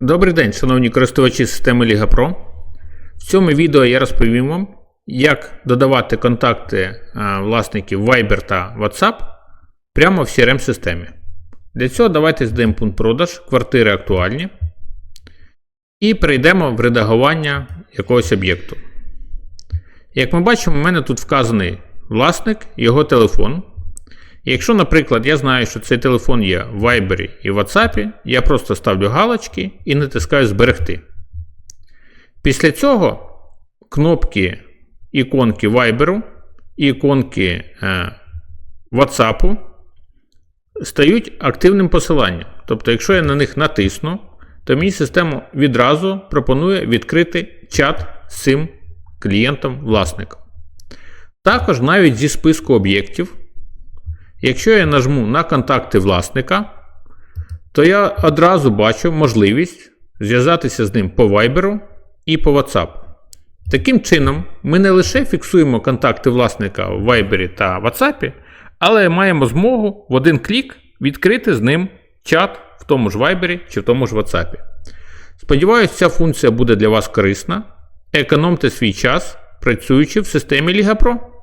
Добрий день, шановні користувачі системи Liga Pro. В цьому відео я розповім вам, як додавати контакти власників Viber та WhatsApp прямо в CRM-системі. Для цього давайте здаємо пункт продаж, квартири актуальні. І перейдемо в редагування якогось об'єкту. Як ми бачимо, у мене тут вказаний власник, його телефон. Якщо, наприклад, я знаю, що цей телефон є в Viber і WhatsApp, я просто ставлю галочки і натискаю Зберегти. Після цього кнопки іконки Viber і іконки е, WhatsApp стають активним посиланням. Тобто, якщо я на них натисну, то мені система відразу пропонує відкрити чат з цим клієнтом-власником. Також навіть зі списку об'єктів. Якщо я нажму на контакти власника, то я одразу бачу можливість зв'язатися з ним по Viber і по WhatsApp. Таким чином, ми не лише фіксуємо контакти власника в Viber та WhatsApp, але маємо змогу в один клік відкрити з ним чат в тому ж Viber чи в тому ж WhatsApp. Сподіваюсь, ця функція буде для вас корисна. Економте свій час, працюючи в системі Liga Pro.